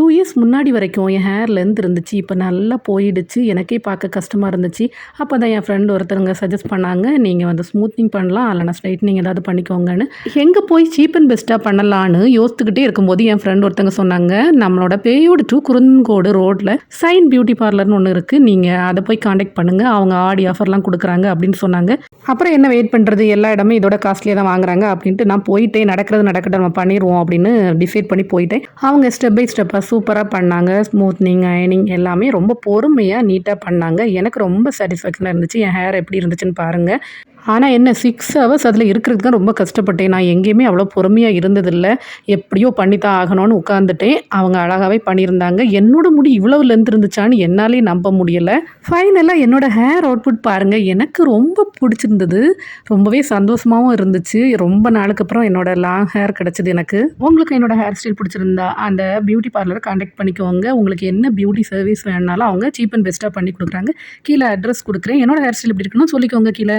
Two years முன்னாடி வரைக்கும் என் hair length இருந்துச்சு. இப்போ நல்லா போயிடுச்சு. எனக்கே பார்க்க கஷ்டமாக இருந்துச்சு. அப்போ தான் என் ஃப்ரெண்டு ஒருத்தருங்க சஜஸ்ட் பண்ணாங்க நீங்கள் வந்து ஸ்மூத்திங் பண்ணலாம். இல்லைனா ஸ்ட்ரைட்னிங் ஏதாவது பண்ணிக்கோங்கன்னு. எங்கே போய் சீப் அண்ட் பெஸ்ட்டாக பண்ணலான்னு யோசித்துக்கிட்டே இருக்கும்போது என் ஃப்ரெண்ட் ஒருத்தங்க சொன்னாங்க நம்மளோட பேயோடு டூ குறுங்கோடு ரோட்டில் சைன் பியூட்டி பார்லர்னு ஒன்று இருக்குது நீங்கள் அதை போய் காண்டாக்ட் பண்ணுங்கள் அவங்க ஆடி ஆஃபர்லாம் கொடுக்குறாங்க அப்படின்னு சொன்னாங்க. அப்புறம் என்ன வெயிட் பண்ணுறது எல்லா இடமே இதோட காஸ்ட்லியாக தான் வாங்குறாங்க அப்படின்ட்டு நான் போயிட்டேன் நடக்கிறது நடக்கட்டும் நம்ம பண்ணிடுவோம் அப்படின்னு டிசைட் பண்ணி போயிட்டேன். அவங்க ஸ்டெப் பை ஸ்டெப்பாக சூப்பராக பண்ணாங்க. ஸ்மூத்னிங் அயனிங் எல்லாமே ரொம்ப பொறுமையாக நீட்டாக பண்ணாங்க. எனக்கு ரொம்ப சாட்டிஸ்ஃபேக்ஷனாக இருந்துச்சு. என் ஹேர் எப்படி இருந்துச்சுன்னு பாருங்கள் ஆனால் என்ன சிக்ஸ் ஹவர்ஸ் அதில் இருக்கிறதுக்கு தான் ரொம்ப கஷ்டப்பட்டேன். நான் எங்கேயுமே அவ்வளோ பொறுமையாக இருந்ததில்ல. எப்படியோ பண்ணித்தான் ஆகணும்னு உட்காந்துட்டேன் அவங்க அழகாகவே பண்ணியிருந்தாங்க. என்னோட முடி இவ்வளவு லென்த் இருந்துச்சான்னு என்னாலே நம்ப முடியலை. ஃபைனலாக என்னோட ஹேர் அவுட்புட் பாருங்கள் எனக்கு ரொம்ப பிடிச்சிருந்தது. ரொம்பவே சந்தோஷமாகவும் இருந்துச்சு. ரொம்ப நாளுக்கு அப்புறம் என்னோட லாங் ஹேர் கிடச்சிது எனக்கு. உங்களுக்கு என்னோட ஹேர் ஸ்டைல் பிடிச்சிருந்தா அந்த பியூட்டி பார்லரை காண்டாக்ட் பண்ணிக்கோங்க. உங்களுக்கு என்ன பியூட்டி சர்வீஸ் வேணுனாலும் அவங்க சீப் அண்ட் பெஸ்ட்டாக பண்ணி கொடுக்குறாங்க. கீழே அட்ரஸ் கொடுக்குறேன். என்னோட ஹேர் ஸ்டைல் எப்படி இருக்குன்னு சொல்லிக்கோங்க கீழே.